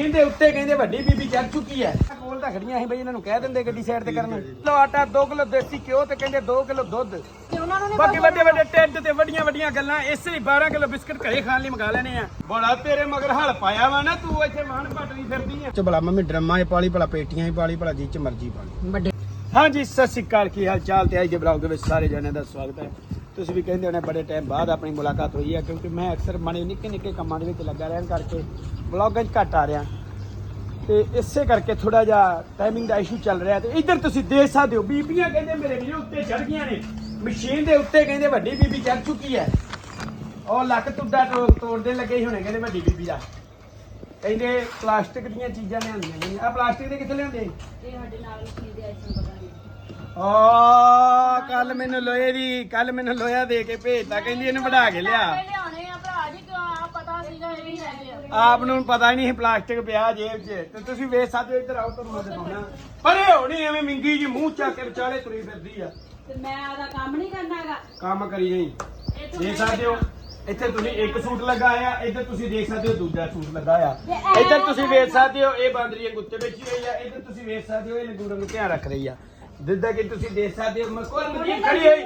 ਇਹਦੇ ਉੱਤੇ ਕਹਿੰਦੇ ਵੱਡੀ ਬੀਬੀ ਚੜ ਚੁੱਕੀ ਹੈ। ਕੋਲ ਤਾਂ ਖੜੀਆਂ ਸੀ ਬਈ ਇਹਨਾਂ ਨੂੰ ਕਹਿ ਦਿੰਦੇ ਗੱਡੀ ਸਾਈਡ ਤੇ ਕਰਨ ਲੋ ਆਟਾ 2 ਕਿਲੋ ਦੇਸੀ ਘਿਓ ਤੇ ਕਹਿੰਦੇ 2 ਕਿਲੋ ਦੁੱਧ। ਤੇ ਉਹਨਾਂ ਨੂੰ ਨੀ ਬਾਕੀ ਵੱਡੇ ਵੱਡੇ ਟੈਂਟ ਤੇ ਵੱਡੀਆਂ ਵੱਡੀਆਂ ਗੱਲਾਂ ਇਸੇ ਲਈ 12 ਕਿਲੋ ਬਿਸਕਟ ਘਰੇ ਖਾਣ ਲਈ ਮੰਗਾ ਲੈਣੇ ਆ। ਬੜਾ ਤੇਰੇ ਮਗਰ ਹਲ ਪਾਇਆ ਵਾ ਨਾ ਤੂੰ ਇੱਥੇ ਵਾਹਣ ਪਟਣੀ ਫਿਰਦੀ ਆ। ਚ ਬਲਾ ਮੰਮੀ ਡਰਮਾਂ 'ਚ ਪਾਲੀ ਭਲਾ ਪੇਟੀਆਂ 'ਚ ਪਾਲੀ ਭਲਾ ਜੀ ਚ ਮਰਜ਼ੀ ਪਾਲੀ। ਵੱਡੇ ਹਾਂਜੀ ਸਤਿ ਸ਼੍ਰੀ ਅਕਾਲ ਕੀ ਹਾਲ ਚਾਲ ਤੇ ਅੱਜ ਦੇ ਬਲੌਗ ਦੇ ਵਿੱਚ। ਸਾਰੇ ਜਣਿਆਂ ਦਾ ਸਵਾਗਤ ਹੈ। ਤੁਸੀਂ ਵੀ ਕਹਿੰਦੇ ਹੋਣੇ ਬੜੇ ਟਾਈਮ ਬਾਅਦ ਆਪਣੀ ਮੁਲਾਕਾਤ ਹੋਈ ਹੈ ਕਿਉਂਕਿ ਮੈਂ ਅਕਸਰ ਮਣੇ ਨਿੱਕੇ ਨਿੱਕੇ ਕੰਮਾਂ ਦੇ ਵਿੱਚ ਲੱਗਾ ਰਹਿਣ ਕਰਕੇ ਬਲੌਗਾਂ 'ਚ ਘੱਟ ਆ ਰਿਹਾ। ਤੇ ਇਸੇ ਕਰਕੇ ਥੋੜਾ ਜਿਹਾ ਟਾਈਮਿੰਗ ਦਾ ਇਸ਼ੂ ਚੱਲ ਰਿਹਾ ਤੇ ਇੱਧਰ ਤੁਸੀਂ ਦੇਖ ਸਕਦੇ ਹੋ, ਬੀਬੀਆਂ ਕਹਿੰਦੇ ਮੇਰੇ ਵੀਰੇ ਉੱਤੇ ਚੜ ਗਈਆਂ ਨੇ। ਮਸ਼ੀਨ ਦੇ ਉੱਤੇ ਕਹਿੰਦੇ ਵੱਡੀ ਬੀਬੀ ਚੜ ਚੁੱਕੀ ਹੈ। ਉਹ ਲੱਕ ਟੁੱਡਾ ਟੋ- ਤੋੜਦੇ ਲੱਗੇ ਹੁਣੇ ਕਹਿੰਦੇ ਵੱਡੀ ਬੀਬੀ ਦਾ। ਕਹਿੰਦੇ ਪਲਾਸਟਿਕ ਦੀਆਂ ਚੀਜ਼ਾਂ ਲਿਆਂਦੀਆਂ ਨੇ। ਆ ਪਲਾਸਟਿਕ ਦੇ ਕਿੱਥੇ ਲਿਆਂਦੇ ਇਹ ਸਾਡੇ ਨਾਲ ਮਸ਼ੀਨ ਦੇ ਆਈਸਨ ਪਤਾ ਆ ਕੱਲ ਮੈਨੂੰ ਲੋਹੇ ਦੀ ਕੱਲ ਮੈਨੂੰ ਲੋਹਾ ਦੇ ਕੇ ਭੇਜਤਾ ਕਹਿੰਦੀ ਇਹਨੂੰ ਵਢਾ ਕੇ ਲਿਆ। ਲਿਆਉਣੇ ਆ ਭਰਾ ਜੀ ਕਿਉਂ ਆ ਪਤਾ ਸੀਗਾ ਇਹ ਵੀ ਹੈਗੇ ਆ। ਆਪ ਨੂੰ ਪਤਾ ਹੀ ਨਹੀਂ ਸੀ ਪਲਾਸਟਿਕ ਪਿਆ ਜੇਬ 'ਚ। ਤੇ ਤੁਸੀਂ ਵੇਖ ਸਕਦੇ ਹੋ ਇੱਧਰ ਆਓ ਤੁਹਾਨੂੰ ਮੈਂ ਦਿਖਾਉਣਾ। ਪਰੇ ਹੋਣੀ ਐਵੇਂ ਮਿੰਗੀ ਜੀ ਮੂੰਹ ਚੱਕ ਕੇ ਵਿਚਾਲੇ ਤੁਰੀ ਫਿਰਦੀ ਆ। ਤੇ ਮੈਂ ਆਦਾ ਕੰਮ ਨਹੀਂ ਕਰਨਾਗਾ ਕੰਮ ਕਰੀ ਜਾਈ। ਦੇਖ ਸਕਦੇ ਹੋ ਇੱਥੇ ਤੁਸੀਂ ਇੱਕ ਸੂਟ ਲਗਾਇਆ ਇੱਧਰ ਤੁਸੀਂ ਦੇਖ ਸਕਦੇ ਹੋ ਦੂਜਾ ਸੂਟ ਲਗਾਇਆ। ਇੱਧਰ ਤੁਸੀਂ ਵੇਖ ਸਕਦੇ ਹੋ ਇਹ ਬਾਂਦਰੀ ਇਹ ਗੁੱਤੇ ਵਿੱਚ ਹੋਈ ਆ। ਇੱਧਰ ਤੁਸੀਂ ਵੇਖ ਸਕਦੇ ਹੋ ਇਹ ਲੰਗੂਰਾਂ ਨੂੰ ਧਿਆਨ ਰੱਖ ਰਹੀ ਆ। ਜਿੱਦਾਂ ਕਿ ਤੁਸੀਂ ਦੇਖ ਸਕਦੇ ਹੋ ਮ- ਕੋਲ ਮਜੀਬ ਖੜੀ ਹੋਈ।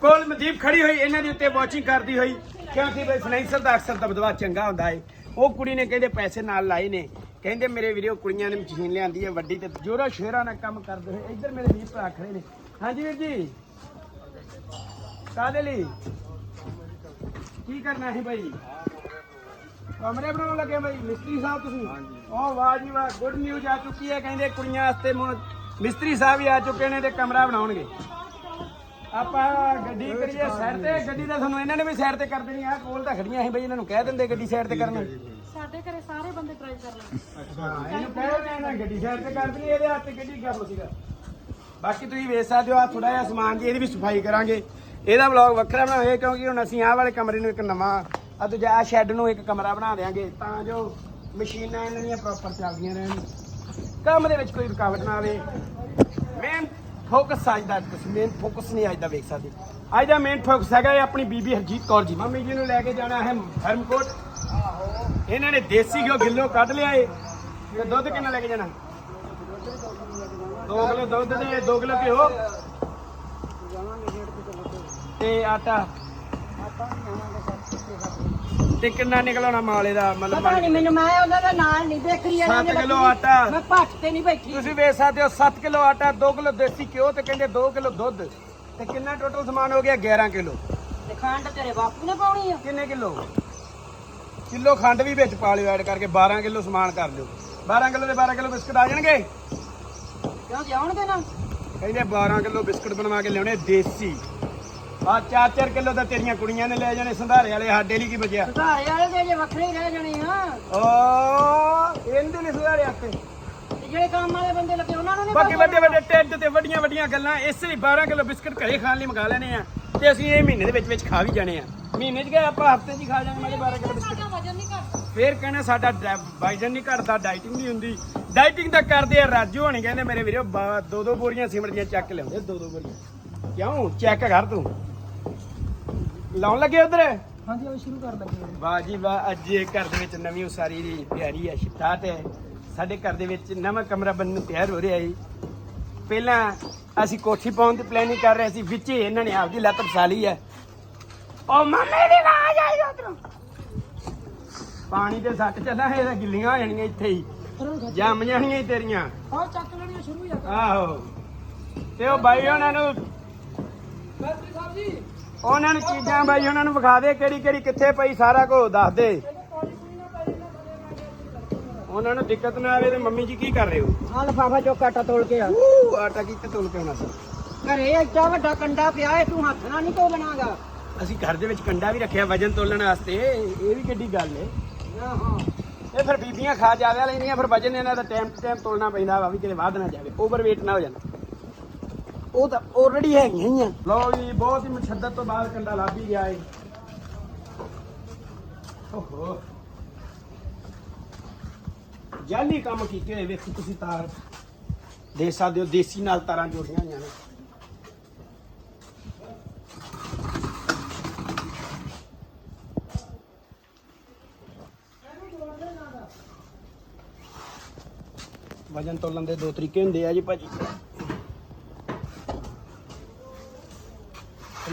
ਕੋਲ ਮਜੀਬ ਖੜੀ ਹੋਈ ਇਹਨਾਂ ਦੇ ਉੱਤੇ ਵਾਚਿੰਗ ਕਰਦੀ ਹੋਈ। ਕਿਉਂਕਿ ਬਈ ਫਾਈਨੈਂਸ਼ੀਅਲ ਦਾ ਅਕਸਰ ਦਬਦਬਾ ਚੰਗਾ ਹੁੰਦਾ ਹੈ ਉਹ ਕੁੜੀ ਨੇ ਕਹਿੰਦੇ ਪੈਸੇ ਨਾਲ ਲਾਏ ਨੇ। ਕਹਿੰਦੇ ਮੇਰੇ ਵੀਡੀਓ ਕੁੜੀਆਂ ਨੇ ਮਸ਼ੀਨ ਲਿਆਂਦੀ ਹੈ ਵੱਡੀ ਤੇ ਜੋਰਾ ਸ਼ੇਰਾਂ ਨਾਲ ਕੰਮ ਕਰਦੇ ਹੋਏ ਇੱਧਰ ਮੇਰੇ ਵੀਰ ਭਰਾ ਖੜੇ ਨੇ। ਹਾਂਜੀ ਵੀਰ ਜੀ। ਕਾਦੇ ਲਈ? ਕੀ ਕਰਨਾ ਹੈ ਭਾਈ ਕਮਰੇ ਬਣਾਉਣ ਲੱਗੇ ਭਾਈ ਮਿਸਤਰੀ ਸਾਹਿਬ ਤੁਸੀਂ? ਓ ਵਾਹ ਜੀ ਵਾਹ ਗੁੱਡ ਨਿਊਜ਼ ਆ ਚੁੱਕੀ ਹੈ ਕਹਿੰਦੇ ਕੁੜੀਆਂ ਵਾਸਤੇ ਹੁਣ ਮਿਸਤਰੀ ਸਾਹਿਬ ਵੀ ਆ ਚੁੱਕੇ ਨੇ ਤੇ ਕਮਰਾ ਬਣਾਉਣਗੇ। ਆਪਾਂ ਗੱਡੀ ਕਰੀਏ ਸਾਈਡ ਤੇ ਗੱਡੀ ਤਾਂ ਤੁਹਾਨੂੰ ਇਹਨਾਂ ਨੇ ਵੀ ਸਾਈਡ ਤੇ ਕਰ ਦੇਣੀ ਆ ਕੋਲ ਤਾਂ ਖੜੀਆਂ ਸੀ ਬਈ ਇਹਨਾਂ ਨੂੰ ਕਹਿ ਦਿੰਦੇ ਗੱਡੀ ਸਾਈਡ ਤੇ ਕਰਨ ਸਾਡੇ ਘਰੇ ਸਾਰੇ ਬੰਦੇ ਟਰਾਈ ਕਰ ਲੈਂਦੇ। ਹਾਂ ਇਹਨੂੰ ਕਹਿ ਦੇਣਾ ਗੱਡੀ ਸਾਈਡ ਤੇ ਕਰ ਦੇਣੀ ਇਹਦੇ ਹੱਥ ਤੇ ਗੱਡੀ ਕਰ ਸੀਗਾ। ਬਾਕੀ ਤੁਸੀਂ ਵੇਖ ਸਕਦੇ ਹੋ ਆ ਥੋੜਾ ਜਿਹਾ ਸਮਾਨ ਦੀ ਇਹਦੀ ਵੀ ਸਫ਼ਾਈ ਕਰਾਂਗੇ। ਇਹਦਾ ਵਲੌਗ ਵੱਖਰਾ ਬਣਾਵਾਂਗੇ ਕਿਉਂਕਿ ਹੁਣ ਅਸੀਂ ਆਹ ਵਾਲੇ ਕਮਰੇ ਨੂੰ ਇੱਕ ਨਵਾਂ ਆ ਦੂਜਾ ਸ਼ੈੱਡ ਨੂੰ ਇੱਕ ਕਮਰਾ ਬਣਾ ਦੇਾਂਗੇ ਤਾਂ ਜੋ ਮਸ਼ੀਨਾਂ ਇਹਨਾਂ ਦੀਆਂ ਪ੍ਰੋਪਰ ਚੱਲਦੀਆਂ ਰਹਿਣ। ਕੰਮ ਦੇ ਵਿੱਚ ਕੋਈ ਰੁਕਾਵਟ ਨਾ ਆਵੇ। ਮੇਨ ਫੋਕਸ ਅੱਜ ਦਾ, ਤੁਸੀਂ ਮੇਨ ਫੋਕਸ ਨਹੀਂ ਅੱਜ ਦਾ ਵੇਖ ਸਕਦੇ। ਅੱਜ ਦਾ ਮੇਨ ਫੋਕਸ ਹੈਗਾ ਇਹ ਆਪਣੀ ਬੀਬੀ ਹਰਜੀਤ ਕੌਰ ਜੀ। ਮੰਮੀ ਜੀ ਨੂੰ ਲੈ ਕੇ ਜਾਣਾ ਹੈ ਫਰਮਕੋਟ ਇਹਨਾਂ ਨੇ ਦੇਸੀ ਘਿਓ ਗਿੱਲੋ ਕੱਢ ਲਿਆ ਏ। ਤੇ ਦੁੱਧ ਕਿੰਨਾ ਲੈ ਕੇ ਜਾਣਾ? 2 ਕਿਲੋ ਦੁੱਧ ਦੇ 2 ਕਿਲੋ ਘਿਓ। ਤੇ ਆਟਾ। ਤੇ ਕਿੰਨਾ ਨਿਕਲਣਾ ਮਾਲੇ ਦਾ ਮਤਲਬ ਪਤਾ ਨਹੀਂ ਮੈਨੂੰ ਮੈਂ ਉਹਨਾਂ ਦਾ ਨਾਂ ਨਹੀਂ ਦੇਖ ਰਹੀ ਇਹਨਾਂ 7 ਕਿਲੋ ਆਟਾ। ਮੈਂ ਭੱਟ ਤੇ ਨਹੀਂ ਬੈਠੀ। ਤੁਸੀਂ ਵੇਖ ਸਕਦੇ ਹੋ 7 ਕਿਲੋ ਆਟਾ 2 ਕਿਲੋ ਦੇਸੀ ਘਿਓ ਤੇ ਕਹਿੰਦੇ 2 ਕਿਲੋ ਦੁੱਧ। ਤੇ ਕਿੰਨਾ ਟੋਟਲ ਸਮਾਨ ਹੋ ਗਿਆ? 11 ਕਿਲੋ। ਤੇ ਖੰਡ ਤੇਰੇ ਬਾਪੂ ਨੇ ਪਾਉਣੀ ਆ? ਕਿੰਨੇ ਕਿਲੋ? ਕਿਲੋ ਖੰਡ ਵੀ ਵਿੱਚ ਪਾ ਲਿਓ ਐਡ ਕਰਕੇ 12 ਕਿਲੋ ਸਮਾਨ ਕਰ ਲਿਓ। 12 ਕਿਲੋ ਦੇ 12 ਕਿਲੋ ਬਿਸਕਟ ਆ ਜਾਣਗੇ? ਕਿਉਂ ਜਾਣਗੇ ਨਾ? ਕਹਿੰਦੇ 12 ਕਿਲੋ ਬਿਸਕਟ ਬਣਵਾ ਕੇ ਲਿਆਉਣੇ ਦੇਸੀ। ਆ 4-4 ਕਿਲੋ ਤਾਂ ਤੇਰੀਆਂ ਕੁੜੀਆਂ ਨੇ ਲੈ ਜਾਣੇ ਸੰਧਾਰੇ ਵਾਲੇ ਸਾਡੇ ਲਈ ਕੀ ਬਚਿਆ? ਸੁਧਾਰੇ ਵਾਲੇ ਤੇ ਜੇ ਵੱਖਰੇ ਹੀ ਰਹਿ ਜਾਣੇ ਆ। ਓ ਇਹਦੇ ਨੇ ਸੰਧਾਰੇ ਤੇ ਜਿਹੜੇ ਕੰਮ ਵਾਲੇ ਬੰਦੇ ਲੱਗੇ ਉਹਨਾਂ ਨੂੰ ਨਹੀਂ ਬਾਕੀ ਵੱਡੇ ਵੱਡੇ ਟੈਂਟ ਤੇ ਵੱਡੀਆਂ ਵੱਡੀਆਂ ਗੱਲਾਂ ਇਸੇ ਲਈ 12 ਕਿਲੋ ਬਿਸਕਟ ਘਰੇ ਖਾਣ ਲਈ ਮੰਗਾ ਲੈਣੇ ਆ ਤੇ ਅਸੀਂ ਇਹ ਮਹੀਨੇ ਦੇ ਵਿੱਚ ਵਿੱਚ ਖਾ ਵੀ ਜਾਣੇ ਆ। ਮਹੀਨੇ 'ਚ ਗਏ ਆਪਾਂ ਹਫ਼ਤੇ 'ਚ ਹੀ ਖਾ ਜਾਵਾਂਗੇ ਮਾੜੇ 12 ਕਿਲੋ ਬਿਸਕਟ। ਵਜਨ ਨਹੀਂ ਘੱਟ ਫੇਰ ਕਹਿੰਦੇ ਸਾਡਾ ਵਾਈਜਨ ਨਹੀਂ ਘਟਦਾ ਡਾਈਟਿੰਗ ਨਹੀਂ ਹੁੰਦੀ। ਡਾਈਟਿੰਗ ਤਾਂ ਕਰਦੇ ਆ ਰਾਜੂ ਹੋਣੀ ਕਹਿੰਦੇ ਮੇਰੇ ਵੀਰੋ ਦੋ ਦੋ ਬੋਰੀਆਂ ਸਿਮਰ ਦੀਆਂ ਚੱਕ ਲਿਆਉਂਦੇ ਦੋ ਦੋ ਬੋਰੀਆਂ। ਕਿਉਂ? ਚੈੱਕ ਕਰ ਤੂੰ। ਲਾਉਣ ਲੱਗੇ ਉਧਰ? ਹਾਂਜੀ ਉਹ ਸ਼ੁਰੂ ਕਰ ਲੱਗੇ ਵਾਹ ਜੀ ਵਾਹ ਅੱਜ ਇਹ ਘਰ ਦੇ ਵਿੱਚ ਨਵੀਂ ਉਸਾਰੀ ਦੀ ਪਿਆਰੀ ਹੈ ਸ਼ਿਤਾਤ ਹੈ। ਸਾਡੇ ਘਰ ਦੇ ਵਿੱਚ ਨਵਾਂ ਕਮਰਾ ਬਣਨ ਨੂੰ ਤਿਆਰ ਹੋ ਰਿਹਾ ਹੈ। ਪਹਿਲਾਂ ਅਸੀਂ ਕੋਠੀ ਪਾਉਣ ਦੀ ਪਲੈਨਿੰਗ ਕਰ ਰਹੇ ਸੀ ਵਿੱਚ ਹੀ ਇਹਨਾਂ ਨੇ ਆਪਦੀ ਲੱਤ ਫਸਾ ਲਈ ਹੈ। ਓ ਮਾਮੇ ਦੀ ਆਵਾਜ਼ ਆਈ ਉਧਰੋਂ। ਪਾਣੀ ਦੇ ਸੱਟ ਚੱਲਾ ਇਹ ਤਾਂ ਗਿੱਲੀਆਂ ਹੋ ਜਾਣੀਆਂ ਇੱਥੇ ਹੀ। ਜੰਮ ਜਾਣੀਆਂ ਹੀ ਤੇਰੀਆਂ। ਹਾਂ ਚੱਕ ਲੈਣੀਆਂ ਸ਼ੁਰੂ ਹੀ ਆ। ਆਹੋ। ਤੇ ਉਹ ਬਾਈ ਉਹਨਾਂ ਨੂੰ ਫੈਕਟਰੀ ਸਾਹਿਬ ਜੀ। ਉਹਨਾਂ ਨੂੰ ਚੀਜ਼ਾਂ ਬਾਈ ਉਹਨਾਂ ਨੂੰ ਵਿਖਾ ਦੇ ਕਿਹੜੀ ਕਿਹੜੀ ਕਿੱਥੇ ਪਈ ਸਾਰਾ ਕੁਝ ਦੱਸ ਦੇ। ਉਹਨਾਂ ਨੂੰ ਦਿੱਕਤ ਨਾ ਆਵੇ ਤੇ ਮੰਮੀ ਜੀ ਕੀ ਕਰ ਰਹੇ ਹੋ? ਆ ਲਫਾਫਾ ਚੋਂ ਕਾਟਾ ਤੋਲ ਕੇ ਆ। ਊ ਆਟਾ ਕਿੱਥੇ ਤੋਲ ਕੇ ਆਉਣਾ ਸੀ? ਘਰੇ ਐਡਾ ਵੱਡਾ ਕੰਡਾ ਪਿਆ ਏ ਤੂੰ ਹੱਥ ਨਾਲ ਨਹੀਂ ਤੋਲਣਾਗਾ। ਅਸੀਂ ਘਰ ਦੇ ਵਿੱਚ ਕੰਡਾ ਵੀ ਰੱਖਿਆ ਵਜਨ ਤੋਲਣ ਵਾਸਤੇ ਇਹ ਵੀ ਕਿੱਡੀ ਗੱਲ ਏ। ਆਹਾਂ। ਇਹ ਫਿਰ ਬੀਬੀਆਂ ਖਾ ਜਾਵੇ ਲੈਂਦੀਆਂ ਫਿਰ ਵਜਨ ਇਹਨਾਂ ਦਾ ਟਾਈਮ ਟਾਈਮ ਤੋਲਣਾ ਪੈਂਦਾ ਵਾ ਵੀ ਕਿਤੇ ਵੱਧ ਨਾ ਜਾਵੇ ਓਵਰਵੇਟ ਨਾ ਹੋ ਜਾਣਾ। ਉਹ ਤਾਂ ਆਲਰੇਡੀ ਹੈਗੀਆਂ ਹੀ ਆ। ਲਓ ਜੀ, ਬਹੁਤ ਹੀ ਮੁਸ਼ੱਦਤ ਤੋਂ ਬਾਅਦ ਕੰਡਾ ਲੱਭ ਹੀ ਗਿਆ ਏ। ਓਹੋ। ਜਾਲੀ ਕੰਮ ਕੀਤੇ ਹੋਏ ਵੇਖੋ ਤੁਸੀਂ ਤਾਰ। ਦੇ ਸਕਦੇ ਹੋ, ਦੇਸੀ ਨਾਲ ਤਾਰਾਂ ਜੋੜੀਆਂ ਹੋਈਆਂ ਨੇ। ਵਜਨ ਤੋਲਣ ਦੇ ਦੋ ਤਰੀਕੇ ਹੁੰਦੇ ਆ ਜੀ ਭਾਜੀ।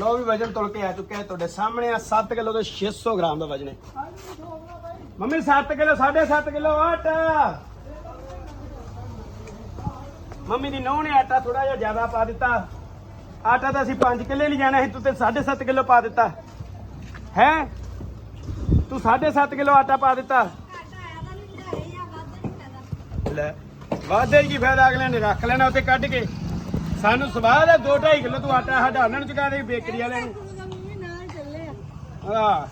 ਲੋ ਵੀ ਵਜਨ ਤੋਲ ਕੇ ਆ ਚੁੱਕਿਆ ਹੈ। ਤੁਹਾਡੇ ਸਾਹਮਣੇ ਆ 7 ਕਿਲੋ ਤੇ 600 ਗ੍ਰਾਮ ਦਾ ਵਜਨ ਹੈ। ਮੰਮੀ 7 ਕਿਲੋ 7.5 ਕਿਲੋ ਆਟਾ ਮੰਮੀ ਦੀ ਨੌਂ ਨੇ ਆਟਾ ਥੋੜਾ ਜਿਹਾ ਜ਼ਿਆਦਾ ਪਾ ਦਿੱਤਾ। ਆਟਾ ਤਾਂ ਅਸੀਂ 5 ਕਿੱਲੇ ਨਹੀਂ ਜਾਣਾ ਸੀ, ਤੂੰ ਤੇ 7.5 ਕਿਲੋ ਪਾ ਦਿੱਤਾ। ਹੈ? ਤੂੰ 7.5 ਕਿਲੋ ਆਟਾ ਪਾ ਦਿੱਤਾ। ਲੈ, ਵਾਧੇ ਕੀ ਫਾਇਦਾ, ਅਗਲੇ ਨੇ ਰੱਖ ਲੈਣਾ ਉੱਤੇ ਕੱਢ ਕੇ। ਸਾਨੂੰ ਸਵਾਦ ਹੈ 2.5 ਕਿਲੋ ਤੂੰ ਆਟਾ ਸਾਡਾ ਉਹਨਾਂ ਨੂੰ ਚੁਕਾ ਦੇ ਬੇਕਰੀ ਵਾਲਿਆਂ ਨੂੰ। ਹਾਂ।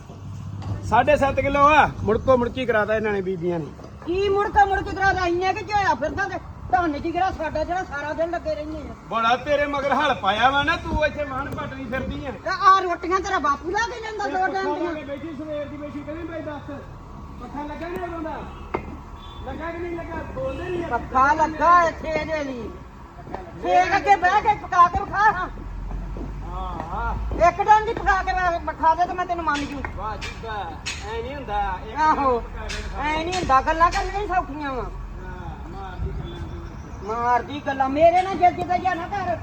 7.5 ਕਿਲੋ ਆ ਮੁੜਕੋ ਮੁੜਕੀ ਕਰਾਤਾ ਇਹਨਾਂ ਨੇ ਬੀਬੀਆਂ ਨੇ। ਕੀ ਮੁੜਕਾ ਮੁੜਕ ਕਰਾ ਰਾਈਆਂ ਕਿ ਝੋਇਆ ਫਿਰਦਾ ਤੇ ਧੰਨ ਜੀ ਕਿਹੜਾ ਸਾਡਾ ਜਿਹੜਾ ਸਾਰਾ ਦਿਨ ਲੱਗੇ ਰਹਿੰਦੇ ਆ। ਬੜਾ ਤੇਰੇ ਮਗਰ ਹਲ ਪਾਇਆ ਵਾ ਨਾ ਤੂੰ ਇੱਥੇ ਮਾਨ ਪਟਣੀ ਫਿਰਦੀ ਆ। ਤੇ ਆ ਰੋਟੀਆਂ ਤੇਰਾ ਬਾਪੂ ਲਾ ਕੇ ਜਾਂਦਾ ਦੋ ਟਾਈਮ ਦੀਆਂ। ਬੈਠੀ ਸਵੇਰ ਦੀ ਬੈਠੀ ਕਹਿੰਦੀ ਬਈ ਦੱਸ ਪੱਖਾ ਲੱਗਾ ਨਹੀਂ ਉਦੋਂ ਦਾ? ਲੱਗਾ ਕਿ ਨਹੀਂ ਲੱਗਾ? ਬੋਲਦੇ ਨਹੀਂ ਪੱਖਾ ਲੱਗਾ ਇੱਥੇ ਇਹਦੇ ਲਈ ਫੇਰ ਅੱਗੇ ਬਹਿ ਕੇ ਪਕਾ ਕੇ ਵਿਖਾ ਹਾਂ। ਹਾਂ ਹਾਂ ਇੱਕ ਡੰਗ ਦੀ ਪਕਾ ਕੇ ਵਿਖਾ ਦੇ ਤੇ ਮੈਂ ਤੈਨੂੰ ਮੰਨ ਜੂ। ਵਾਹ ਜੀ ਵਾਹ। ਐ ਨਹੀਂ ਹੁੰਦਾ ਇੱਕ ਆਹੋ। ਐ ਨਹੀਂ ਹੁੰਦਾ ਗੱਲਾਂ ਕਰਨੀਆਂ ਹੀ ਸੌਖੀਆਂ ਵਾ। ਹਾਂ, ਮਾਰਦੀ ਗੱਲਾਂ ਤੂੰ। ਮਾਰਦੀ ਗੱਲਾਂ ਮੇਰੇ ਨਾਲ ਜੱਜ ਦਾ ਜਾਣਾ ਘਰ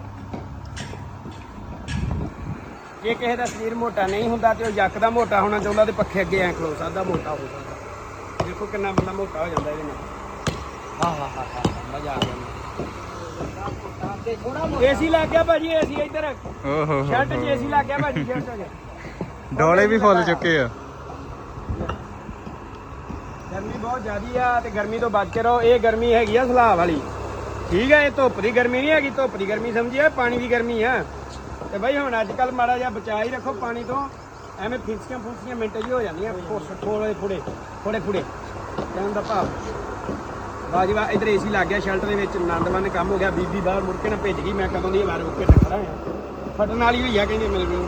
ਜੇ ਕਿਸੇ ਦਾ ਸਰੀਰ ਮੋਟਾ ਨਹੀਂ ਹੁੰਦਾ ਤੇ ਉਹ ਯੱਕ ਦਾ ਮੋਟਾ ਹੋਣਾ ਚਾਹੁੰਦਾ ਤੇ ਪੱਖੇ ਅੱਗੇ ਐ ਖਲੋ ਸਕਦਾ ਮੋਟਾ ਹੋ ਸਕਦਾ ਦੇਖੋ ਕਿੰਨਾ ਬੰਦਾ ਮੋਟਾ ਹੋ ਜਾਂਦਾ ਇਹਦੇ ਨਾਲ। ਹਾਂ ਹਾਂ ਹਾਂ ਹਾਂ ਮਜ਼ਾ ਆ ਗਿਆ। ਤੇ ਏਸੀ ਲੱਗ ਗਿਆ ਭਾਜੀ ਏਸੀ ਇੱਧਰ। ਓਹੋ ਸ਼ਰਟ 'ਚ ਏਸੀ ਲੱਗ ਗਿਆ ਭਾਜੀ ਸ਼ਰਟ 'ਚ ਡੋਲੇ ਵੀ ਫੁੱਲ ਚੁੱਕੇ ਆ। ਗਰਮੀ ਬਹੁਤ ਜ਼ਿਆਦੀ ਆ ਤੇ ਗਰਮੀ ਤੋਂ ਬਚ ਕੇ ਰਹੋ। ਇਹ ਗਰਮੀ ਹੈਗੀ ਆ ਸਲਾਬ ਵਾਲੀ। ਠੀਕ ਹੈ ਇਹ ਧੁੱਪ ਦੀ ਗਰਮੀ ਨਹੀਂ ਹੈਗੀ ਧੁੱਪ ਦੀ ਗਰਮੀ ਸਮਝਿਆ ਪਾਣੀ ਦੀ ਗਰਮੀ ਆ। ਤੇ ਬਈ ਹੁਣ ਅੱਜ ਕੱਲ ਮਾੜਾ ਜਿਹਾ ਬਚਾ ਹੀ ਰੱਖੋ ਪਾਣੀ ਤੋਂ। ਐਵੇਂ ਫਿੰਸੀਆਂ ਫੁੰਸੀਆਂ ਮਿੰਟ ਜੀ ਹੋ ਜਾਂਦੀਆਂ ਥੋੜੇ ਫੁੜੇ ਥੋੜੇ ਫੁੜੇ ਕਹਿਣ ਦਾ ਭਾਵ। ਬਾਜਵਾ ਇਧਰ ਏਸੀ ਲੱਗ ਗਿਆ ਸ਼ਰਟ ਦੇ ਵਿੱਚ ਆਨੰਦਮਨ ਕੰਮ ਹੋ ਗਿਆ ਬੀਬੀ ਬਾਹਰ ਮੁੜ ਕੇ ਨਾ ਭੇਜ ਗਈ ਮੈਂ ਕਦੋਂ ਦੀ ਬਾਹਰ ਉੱਕੇ ਟੱਕਰਾ ਆ ਫਟਣ ਵਾਲੀ ਹੋਈ ਆ ਕਹਿੰਦੇ ਮੇਰੇ ਕੋਲ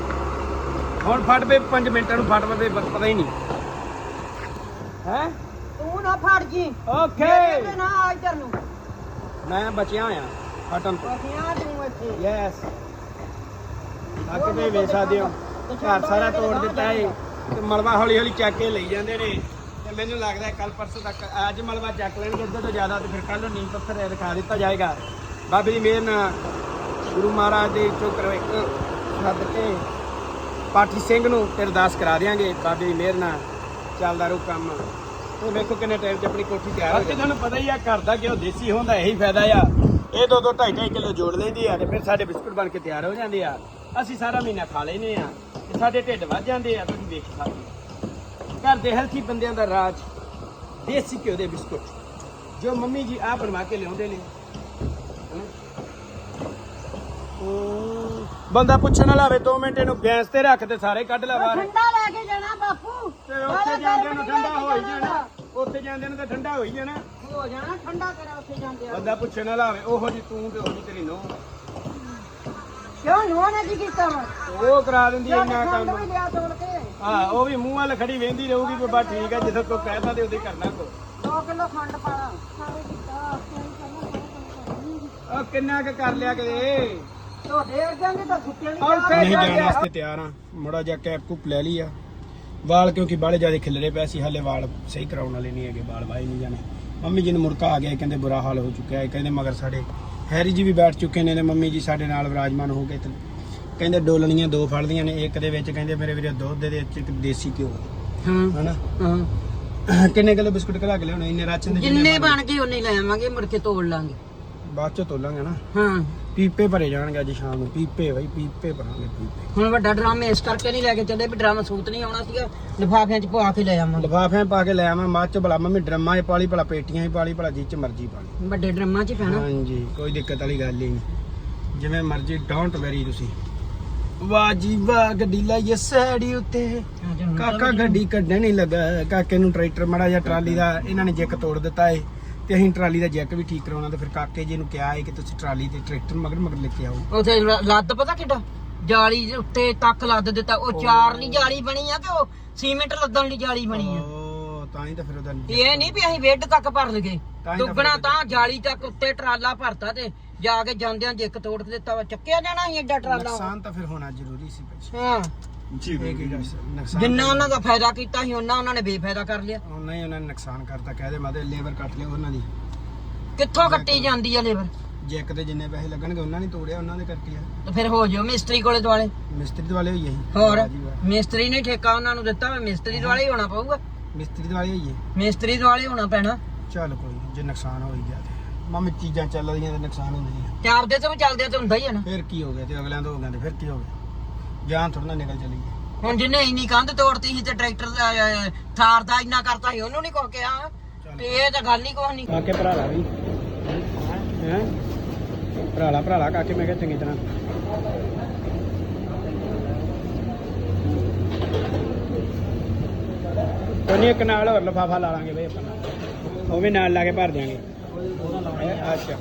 ਹੁਣ ਫਟ ਪਏ 5 ਮਿੰਟਾਂ ਨੂੰ ਫਟ ਪਏ ਪਤਾ ਹੀ ਨਹੀਂ। ਹੈ? ਤੂੰ ਨਾ ਫੜ ਜੀ। ਓਕੇ ਮੇਰੇ ਤੇ ਨਾ ਆ ਇੱਧਰ ਨੂੰ। ਮੈਂ ਬਚਿਆ ਹੋਇਆ ਫਟਣ ਤੋਂ। ਬਸਿਆ ਤੂੰ ਇੱਥੇ। ਯੈਸ ਬਾਕੀ ਤੇ ਵੇਚ ਸਕਦੇ ਹੋ। ਘਰ ਸਾਰਾ ਤੋੜ ਦਿੱਤਾ ਏ। ਤੇ ਮਲਬਾ ਹੌਲੀ ਹੌਲੀ ਚੱਕ ਕੇ ਲਈ ਜਾਂਦੇ ਨੇ। ਮੈਨੂੰ ਲੱਗਦਾ ਕੱਲ ਪਰਸੋਂ ਤੱਕ। ਅੱਜ ਮਲਬਾ ਚੱਕ ਲੈਣਗੇ ਅੱਧੇ ਤੋਂ ਜ਼ਿਆਦਾ ਤੇ ਫਿਰ ਕੱਲ ਨੂੰ ਨੀਂਹ ਪੱਥਰ ਰਖਾ ਦਿੱਤਾ ਜਾਏਗਾ। ਬਾਬੇ ਦੀ ਮਿਹਰ ਨਾਲ ਗੁਰੂ ਮਹਾਰਾਜ ਦੇ ਚੋਕਰ ਇੱਕ ਸੱਦ ਕੇ ਪਾਠੀ ਸਿੰਘ ਨੂੰ ਤੇ ਅਰਦਾਸ ਕਰਾ ਦਿਆਂਗੇ। ਬਾਬੇ ਦੀ ਮਿਹਰ ਨਾਲ ਚੱਲਦਾ ਰਹੂ ਕੰਮ। ਤੇ ਵੇਖੋ ਕਿੰਨੇ ਟਾਈਮ 'ਚ ਆਪਣੀ ਕੋਠੀ ਤਿਆਰ ਹੋ ਗਈ ਤੁਹਾਨੂੰ ਪਤਾ ਹੀ ਆ ਘਰ ਦਾ ਕਿਉਂ ਦੇਸੀ ਹੁੰਦਾ ਇਹੀ ਫਾਇਦਾ ਆ। ਇਹ ਦੋ ਦੋ ਢਾਈ ਢਾਈ ਕਿਲੋ ਜੋੜ ਲੈਂਦੀ ਆ ਤੇ ਫਿਰ ਸਾਡੇ ਬਿਸਕੁਟ ਬਣ ਕੇ ਤਿਆਰ ਹੋ ਜਾਂਦੇ ਆ। ਅਸੀਂ ਸਾਰਾ ਮਹੀਨਾ ਖਾ ਲੈਨੇ ਆ ਤੇ ਸਾਡੇ ਢਿੱਡ ਵੱਧ ਜਾਂਦੇ ਆ ਤੁਸੀਂ ਵੇਖ ਸਕਦੇ ਹੋ। ਘਰ ਦੇ ਹੈਲਥੀ ਬੰਦਿਆਂ ਦਾ ਰਾਜ ਦੇਸੀ ਘਿਓ ਦੇ ਬਿਸਕੁਟ ਜੋ ਮੰਮੀ ਜੀ ਆ ਬਣਵਾ ਕੇ ਲਿਆਉਂਦੇ ਨੇ। ਬੰਦਾ ਪੁੱਛਣ ਵਾਲਾ ਹੋਵੇ 2 ਮਿੰਟ ਇਹਨੂੰ ਗੈਸ ਤੇ ਰੱਖ ਤੇ ਸਾਰੇ ਕੱਢ ਲੈ ਬਾਹਰ। ਠੰਡਾ ਲੈ ਕੇ ਜਾਣਾ ਬਾਪੂ। ਤੇ ਉੱਥੇ ਜਾਂਦੇ ਨੂੰ ਠੰਡਾ ਹੋ ਹੀ ਜਾਣਾ ਉੱਥੇ ਜਾਂਦੇ ਨੂੰ ਤਾਂ ਠੰਡਾ ਹੋ ਹੀ ਜਾਣਾ। ਹੋ ਜਾਣਾ ਠੰਡਾ ਕਰਾ ਉੱਥੇ ਜਾਂਦੇ ਆ ਬੰਦਾ ਪੁੱਛਣ ਵਾਲਾ ਹੋਵੇ ਉਹੋ ਜੀ ਤੂੰ ਤੇ ਉਹੀ ਤੇਰੀ ਨੋ ਕਿਉਂ ਨੋ ਨੇ ਕੀ ਕੀਤਾ ਉਹ ਕਰਾ ਦਿੰਦੀ ਇੰਨਾ ਕੰਮ। ਹਾਂ ਉਹ ਵੀ ਮੂੰਹ ਵੱਲ ਖੜੀ ਵੇਂਦੀ ਰਹੂਗੀ ਵੀ ਬਾ ਠੀਕ ਹੈ ਜਿੱਥੇ ਕੋਈ ਕਹਿਤਾ ਤੇ ਉਹਦੇ ਕਰਨਾ ਕੋ 2 ਕਿਲੋ ਖੰਡ ਪਾਣਾ ਉਹ ਕਿੰਨਾ ਕੁ ਕਰ ਲਿਆ ਕਿਤੇ ਤੁਹਾਡੇ ਵਰਗਿਆਂ ਦੇ ਤਾਂ ਸੁੱਤੇ ਨਹੀਂ ਜਾਣ ਵਾਸਤੇ ਤਿਆਰ ਆ। ਮੋੜਾ ਜਾ ਕੈਪ ਕੁਪ ਲੈ ਲਈ ਆ। ਵਾਲ ਕਿਉਂਕਿ ਬਾਲੇ ਜ਼ਿਆਦਾ ਖਿਲਰੇ ਪਏ ਸੀ ਹਲੇ ਵਾਲ ਸਹੀ ਕਰਾਉਣ ਵਾਲੇ ਨਹੀਂ ਹੈਗੇ ਵਾਲ ਵਾਏ ਨਹੀਂ ਜਾਣੇ। ਮੰਮੀ ਜੀ ਨੂੰ ਮੁਰਕਾ ਆ ਗਿਆ ਕਹਿੰਦੇ ਬੁਰਾ ਹਾਲ ਹੋ ਚੁੱਕਿਆ ਹੈ। ਕਹਿੰਦੇ ਮਗਰ ਸਾਡੇ ਹੈਰੀ ਜੀ ਵੀ ਬੈਠ ਚੁੱਕੇ ਨੇ ਤੇ ਮੰਮੀ ਜੀ ਸਾਡੇ ਨਾਲ ਵਿਰਾਜਮਾਨ ਹੋ ਗਏ ਤੇ ਕਹਿੰਦੇ ਡੋਲਣੀਆਂ ਦੋ ਫੜਦੀਆਂ ਨੇ ਇੱਕ ਦੇ ਵਿੱਚ ਕਹਿੰਦੇ ਮੇਰੇ ਵੀਰੇ ਦੁੱਧ ਦੇ ਵਿੱਚ ਇੱਕ ਦੇਸੀ ਘਿਓ ਹਾਂ ਹਨਾ? ਹਾਂ। ਕਿੰਨੇ ਕਿਲੋ ਬਿਸਕੁਟ ਘਲਾ ਕੇ ਲਿਆਉਣੇ? ਇੰਨੇ ਰਾਸ਼ਨ ਦੇ ਜਿੰਨੇ ਬਣ ਗਏ ਉਹਨੇ ਲੈ ਆਵਾਂਗੇ ਮੁੜ ਕੇ ਤੋੜ ਲਾਂਗੇ। ਬਾਅਦ ਚ ਤੋਲਾਂਗੇ ਨਾ। ਹਾਂ। ਪੀਪੇ ਭਰੇ ਜਾਣਗੇ ਅੱਜ ਸ਼ਾਮ ਨੂੰ। ਪੀਪੇ ਬਈ ਪੀਪੇ ਭਰਾਂਗੇ ਪੀਪੇ। ਹੁਣ ਵੱਡਾ ਡਰਾਮਾ ਇਸ ਕਰਕੇ ਨਹੀਂ ਲੈ ਕੇ ਚੱਲੇ ਵੀ ਡਰਾਮਾ ਸੂਤ ਨਹੀਂ ਆਉਣਾ ਸੀਗਾ। ਲਿਫਾਫਿਆਂ 'ਚ ਪਵਾ ਕੇ ਲੈ ਆਵਾਂਗੇ। ਲਿਫਾਫਿਆਂ ਪਾ ਕੇ ਲੈ ਆਵਾਂ ਬਾਅਦ ਚ ਭਲਾ ਮੰਮੀ ਡਰਮਾਂ 'ਚ ਪਾਲੀ ਭਲਾ ਪੇਟੀਆਂ 'ਚ ਪਾਲੀ ਭਲਾ ਜਿਹ 'ਚ ਮਰਜ਼ੀ ਪਾਲੀ। ਵੱਡੇ ਡਰਮਾਂ 'ਚ ਪੈਣਾ। ਹਾਂਜੀ ਕੋਈ ਦਿੱਕਤ ਵਾਲੀ ਗੱਲ ਹੀ ਨਹੀਂ। ਜਿਵੇਂ ਮਰਜ਼ੀ ਡੋਂਟ ਵੈਰੀ ਤੁਸੀਂ। ਵਾਹ ਜੀ ਵਾਹ ਗੱਡੀ ਲਾਈਏ ਸੈੜੀ ਉੱਤੇ। ਕਾਕਾ ਗੱਡੀ ਕੱਢਣ ਨਹੀਂ ਲੱਗਾ। ਕਾਕੇ ਨੂੰ ਟਰੈਕਟਰ ਮੜਾ ਜਾਂ ਟਰਾਲੀ ਦਾ ਇਹਨਾਂ ਨੇ ਜੈਕ ਤੋੜ ਦਿੱਤਾ ਏ ਤੇ ਅਸੀਂ ਟਰਾਲੀ ਦਾ ਜੈਕ ਵੀ ਠੀਕ ਕਰਾਉਣਾ ਤੇ ਫਿਰ ਕਾਕੇ ਜੀ ਨੂੰ ਕਿਹਾ ਏ ਕਿ ਤੁਸੀਂ ਟਰਾਲੀ ਤੇ ਟਰੈਕਟਰ ਮਗਰ ਮਗਰ ਲੈ ਕੇ ਆਓ। ਉਥੇ ਲੱਦ ਪਤਾ ਕਿੱਡਾ? ਜਾਲੀ ਦੇ ਉੱਤੇ ਤੱਕ ਲੱਦ ਦਿੱਤਾ। ਉਹ ਚਾਰ ਲਈ ਜਾਲੀ ਬਣੀ ਆ ਕਿ ਉਹ ਸੀਮੈਂਟ ਲੱਦਣ ਲਈ ਜਾਲੀ ਬਣੀ ਆ। ਤਾਂ ਹੀ ਤਾਂ ਫਿਰ ਉਹਦਾ ਇਹ ਨਹੀਂ ਵੀ ਅਸੀਂ ਵਿੱਡ ਤੱਕ ਭਰ ਲਗੇ ਤਾਂ ਹੀ ਤਾਂ ਦੁੱਗਣਾ ਫਿਰ- ਤਾਂ ਜਾਲੀ ਤੱਕ ਉੱਤੇ ਟਰਾਲਾ ਭਰਤਾ ਤੇ ਜਾ ਕੇ ਜਾਂਦਿਆਂ ਜਿੱਕ ਤੋੜ ਕੇ ਦਿੱਤਾ ਵਾ ਚੱਕਿਆ ਜਾਣਾ ਸੀ ਐਡਾ ਟਰਾਲਾ ਨੁਕਸਾਨ ਤਾਂ ਫਿਰ ਹੋਣਾ ਜ਼ਰੂਰੀ ਸੀ ਭਾਈ। ਹਾਂ। ਇਹ ਕੀ ਗੱਲ ਸੀ? ਨੁਕਸਾਨ ਜਿੰਨਾ ਉਹਨਾਂ ਦਾ ਫਾਇਦਾ ਕੀਤਾ ਸੀ ਉਹਨਾਂ ਉਹਨਾਂ ਨੇ ਬੇਫਾਇਦਾ ਕਰ ਲਿਆ। ਉਹਨਾਂ ਹੀ ਉਹਨਾਂ ਨੇ ਨੁਕਸਾਨ ਕਰਤਾ ਕਹਦੇ ਮਾਦੇ ਲੇਬਰ ਕੱਟ ਲਿਓ ਉਹਨਾਂ ਦੀ। ਕਿੱਥੋਂ ਕੱਟੀ ਜਾਂਦੀ ਆ ਲੇਬਰ? ਜੇ ਇੱਕ ਤੇ ਜਿੰਨੇ ਪੈਸੇ ਲੱਗਣਗੇ ਉਹਨਾਂ ਨੇ ਤੋੜਿਆ ਉਹਨਾਂ ਦੇ ਕਰਕੇ ਆ। ਤੇ ਫਿਰ ਹੋ ਜਾਓ ਮਿਸਤਰੀ ਕੋਲੇ ਦੁਆਲੇ। ਮਿਸਤਰੀ ਦੇ ਵਾਲੇ ਹੋਈਏ ਅਸੀਂ ਹੋਰ। ਮਿਸਤਰੀ ਨੇ ਠੇਕਾ ਉਹਨਾਂ ਨੂੰ ਦਿੱਤਾ ਵਾ ਮਿਸਤਰੀ ਦੁਆਲੇ ਹੀ ਹੋਣਾ ਪਊਗਾ। ਮਿਸਤਰੀ ਦੇ ਵਾਲੇ ਹੋਈਏ? ਮਿਸਤਰੀ ਦੁਆਲੇ ਹੋਣਾ ਪੈਣਾ। ਚੱਲ ਕੋਈ ਨੀ, ਜੇ ਨੁਕਸਾਨ ਹੋ ਹੀ ਗਿਆ ਤੇ। ਮਾਮੇ ਚੀਜ਼ਾਂ ਚੱਲਦੀਆਂ ਤੇ ਨੁਕਸਾਨ ਹੁੰਦਾ ਹੀ ਆ। ਤੇ ਆਪਦੇ ਤੋਂ ਵੀ ਚੱਲਦੇ ਤੇ ਹੁੰਦਾ ਹੀ ਆ ਨਾ। ਫਿਰ ਕੀ ਹੋ ਗਿਆ ਤੇ ਅਗਲਿਆਂ ਤੋਂ ਹੋ ਗਿਆ ਤੇ ਫਿਰ ਕੀ ਹੋ ਗਿਆ? ਜਾਨ ਥੋੜਾ ਨਾ ਨਿਕਲ ਚਲੀ ਗਈ। ਹੁਣ ਜਿੰਨੇ ਇੰਨੀ ਕੰਧ ਤੋੜਤੀ ਸੀ ਤੇ ਟਰੈਕਟਰ ਦਾ, ਅਹ, ਥਾਰ ਦਾ ਇੰਨਾ ਕਰਤਾ ਸੀ ਉਹਨੂੰ ਨਹੀਂ ਕੁਝ ਕਿਹਾ। ਤੇ ਇਹ ਤਾਂ ਗੱਲ ਹੀ ਕੁਛ ਨਹੀਂ ਕਾਕੇ ਭਰਾਲਾ ਵੀ। ਹੈ? ਭਰਾਲਾ ਭਰਾਲਾ ਕਾਕੇ ਮੈਂ ਕਿਹਾ ਚੰਗੀ ਤਰ੍ਹਾਂ। ਉਹਨੇ ਇੱਕ ਨਾਲ ਹੋਰ ਲਫਾਫਾ ਲਾ ਲਾਂਗੇ ਬਈ ਆਪਾਂ ਉਹ ਵੀ ਨਾਲ ਲਾ ਕੇ ਭਰ ਦਿਆਂਗੇ। ਇਹ ਅੱਛਾ।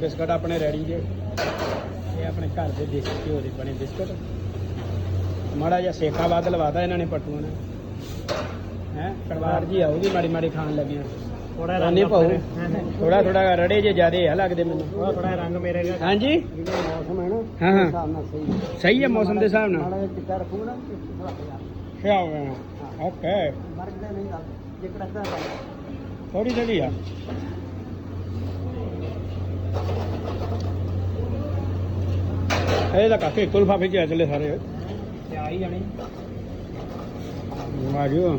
ਬਿਸਕਟ ਆਪਣੇ ਰੈਡੀ ਜੇ। ਇਹ ਆਪਣੇ ਘਰ ਦੇ ਦੇਸੀ ਘਿਓ ਦੇ ਬਣੇ ਬਿਸਕਟ। ਮਾੜਾ ਜਿਹਾ ਸੇਕਾ ਵੱਧ ਲਵਾਤਾ ਇਹਨਾਂ ਨੇ ਪੱਟੂਆਂ ਨੇ। ਹੈ? ਕੜਵਾੜ ਜੀ ਆਉਗੀ ਮਾੜੀ ਮਾੜੀ ਖਾਣ ਲੱਗੀਆਂ। ਥੋੜਾ ਰੰਗ ਪਾਉ। ਥੋੜਾ ਥੋੜਾ ਰੜੇ ਜੇ ਜਿਆਦੇ ਆ ਲੱਗਦੇ ਮੈਨੂੰ। ਥੋੜਾ ਥੋੜਾ ਰੰਗ ਮੇਰੇ ਹਾਂਜੀ? ਮੌਸਮ ਹੈ ਨਾ ਹਾਂ ਹਾਂ। ਹਿਸਾਬ ਨਾਲ ਸਹੀ ਸਹੀ ਹੈ ਮੌਸਮ ਦੇ ਹਿਸਾਬ ਨਾਲ। ਮਾੜਾ ਜਿਹਾ ਚਿੱਟਾ ਰੱਖੂਗਾ ਨਾ ਹੋ। ਗਿਆ ਨਹੀਂ ਜੇ ਕੜਦਾ ਥੋੜੀ ਥੋੜੀ ਆ। ਇਹ ਤਾਂ ਕਾਫੀ ਕੁਲਫਾ ਫੇ ਚਲੇ ਸਾਰੇ। ਤੇ ਆ ਹੀ ਜਾਣੇ। ਵਾਜੋ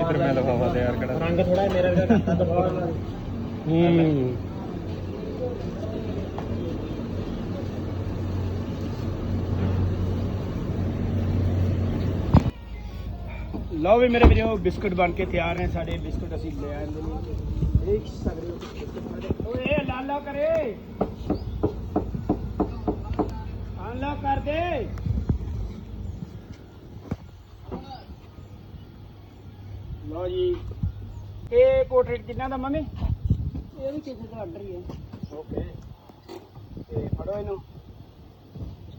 ਇਧਰ ਮੈਂ ਲਫਾਫਾ ਤਿਆਰ ਕਰਾਂ। ਰੰਗ ਥੋੜਾ ਮੇਰਾ ਵੀ ਘੱਟਾ ਦਬਾਅ ਹੂੰ। ਲਓ ਵੀ ਮੇਰੇ ਵੀਰੋ ਬਿਸਕੁਟ ਬਣ ਕੇ ਤਿਆਰ ਨੇ ਸਾਡੇ। ਬਿਸਕੁਟ ਅਸੀਂ ਲੈ ਆਏ ਨੇ। ਦੇਖ ਸਕਦੇ ਓਏ ਲਾਲਾ ਕਰੇ। ਆਨਲਾ ਕਰ ਦੇ। ਲਓ ਜੀ। ਇਹ ਪੋਰਟਰੇਟ ਕਿੰਨਾ ਦਾ ਮੰਮੀ? ਇਹ ਵੀ ਕਿਸੇ ਦਾ ਆਰਡਰ ਹੀ ਹੈ। ਓਕੇ। ਤੇ ਫੜੋ ਇਹਨੂੰ।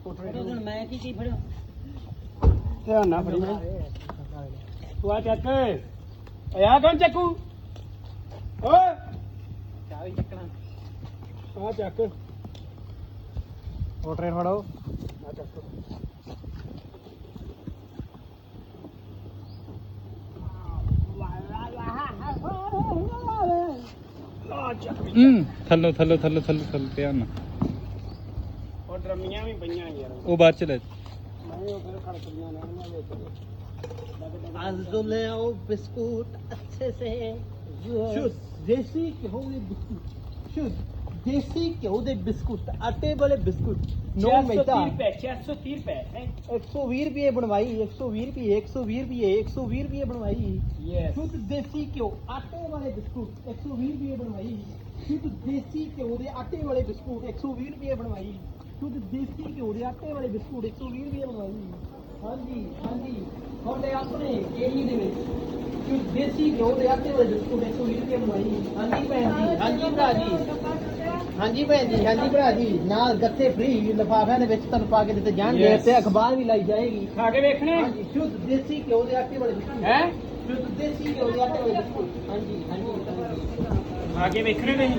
ਪੋਰਟਰੇਟ ਹੁਣ ਮੈਂ ਕੀ ਕੀ ਫੜਿਆ ਧਿਆਨ ਨਾਲ ਫੜੀ। ਤੂੰ ਆ ਚੱਕ। ਓਏ ਆ ਕੌਣ ਚੱਕੂ? ਓਏ। ਚਾਹ ਚੱਕਣਾ ਆ ਚੱਕ। ਪੋਰਟਰੇਟ ਫੜੋ ਆ ਚੱਕ। ਆ ਚੱਕ। ਹੂੰ ਥੱਲੋ ਥੱਲੋ ਥੱਲੋ ਥੱਲੋ ਥੱਲੋ ਧਿਆਨ ਨਾਲ। ਉਹ ਡਰਮੀਆਂ ਵੀ ਪਈਆਂ ਯਾਰ। ਉਹ ਬਾਅਦ ਚ ਲੈ। ਮੈਂ ਉਹ ਫਿਰ ਖੜਕਦੀਆਂ ਨੇ ਉਹਨਾਂ ਵਿੱਚ आज तो ले आओ बिस्कुट अच्छे से शुद्ध देसी घ्यो ਦੇ ਬਿਸਕੁਟ ਸ਼ੁੱਧ ਦੇਸੀ ਘਿਓ ਦੇ ਬਿਸਕੁਟ ਆਟੇ ਵਾਲੇ ਬਿਸਕੁਟ ਨੋ ਮੈਦਾ 630 ਰੁਪਏ ਹੈ 120 ਰੁਪਏ ਬਣਵਾਈ 120 ਰੁਪਏ 120 ਰੁਪਏ 120 ਰੁਪਏ ਬਣਵਾਈ ਯੈਸ ਸ਼ੁੱਧ ਦੇਸੀ ਘਿਓ ਆਟੇ ਵਾਲੇ ਬਿਸਕੁਟ 120 ਰੁਪਏ ਬਣਵਾਈ ਸ਼ੁੱਧ ਦੇਸੀ ਘਿਓ ਦੇ ਆਟੇ ਵਾਲੇ ਬਿਸਕੁਟ 120 ਰੁਪਏ ਬਣਵਾਈ ਸ਼ੁੱਧ ਦੇਸੀ ਘਿਓ ਦੇ ਆਟੇ ਵਾਲੇ ਬਿਸਕੁਟ 120 ਰੁਪਏ ਬਣਵਾਈ ਹਾਂਜੀ ਹਾਂਜੀ। ਤੁਹਾਡੇ ਆਪਣੇ ਏਰੀਏ ਦੇ ਵਿੱਚ ਸ਼ੁੱਧ ਦੇਸੀ ਘਿਓ ਦੇ ਆਟੇ ਵਾਲੇ ਬਿਸਕੁਟ 120 ਰੁਪਏ ਬਣਵਾਈ ਹਾਂਜੀ ਭੈਣ ਜੀ ਹਾਂਜੀ ਭਰਾ ਜੀ। ਹਾਂਜੀ ਭੈਣ ਜੀ ਹਾਂਜੀ ਭਰਾ ਜੀ। ਨਾਲ ਗੱਤੇ ਫ੍ਰੀ ਲਿਫਾਫਿਆਂ ਦੇ ਵਿੱਚ ਤੁਹਾਨੂੰ ਪਾ ਕੇ ਦਿੱਤੇ ਜਾਣਗੇ. ਤੇ ਅਖਬਾਰ ਵੀ ਲਾਈ ਜਾਏਗੀ। ਖਾ ਕੇ ਵੇਖਣੇ? ਹਾਂਜੀ ਸ਼ੁੱਧ ਦੇਸੀ ਘਿਓ ਦੇ ਆਟੇ ਵਾਲੇ ਬਿਸਕੁਟ। ਹੈ? ਸ਼ੁੱਧ ਦੇਸੀ ਘਿਓ ਦੇ ਆਟੇ ਵਾਲੇ ਬਿਸਕੁਟ। ਹਾਂਜੀ ਹਾਂਜੀ। ਹਾਂਜੀ ਖਾ ਕੇ ਵੇਖਣੇ ਨਹੀਂ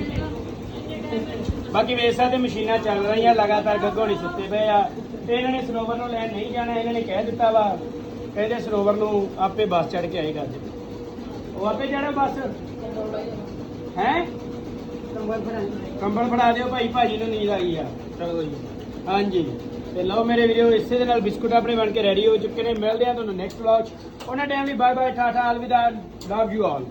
ਬਾਕੀ ਵੇਖ ਸਕਦੇ ਮਸ਼ੀਨਾਂ ਚੱਲ ਰਹੀਆਂ, ਲਗਾਤਾਰ ਗੱਗੋਣੀ ਸੁੱਤੇ ਪਏ ਆ। ਤੇ ਇਹਨਾਂ ਨੇ ਸਰੋਵਰ ਨੂੰ ਲੈਣ ਨਹੀਂ ਜਾਣਾ, ਇਹਨਾਂ ਨੇ ਕਹਿ ਦਿੱਤਾ ਵਾ, ਕਹਿੰਦੇ ਸਰੋਵਰ ਨੂੰ ਆਪੇ ਬੱਸ ਚੜ ਕੇ ਆਏਗਾ ਅੱਜ। ਉਹ ਆਪੇ ਜਾਣਾ ਬੱਸ? ਹੈ? ਕੰਬਲ ਫੜਾ ਦਿਓ ਭਾਈ, ਭਾਜੀ ਨੂੰ ਨੀਂਦ ਆਈ ਆ। ਚਲੋ ਜੀ ਹਾਂਜੀ। ਤੇ ਲਓ ਮੇਰੇ ਵੀਡੀਓ ਇਸੇ ਦੇ ਨਾਲ ਬਿਸਕੁਟ ਆਪਣੇ ਬਣ ਕੇ ਰੈਡੀ ਹੋ ਚੁੱਕੇ ਨੇ। ਮਿਲਦੇ ਆ ਤੁਹਾਨੂੰ ਨੈਕਸਟ ਵਲੌਗ ਉਹਨਾਂ ਟਾਈਮ ਲਈ ਬਾਏ ਬਾਏ ਟਾਟਾ ਅਲਵਿਦਾ ਲਵ ਯੂ ਆਲ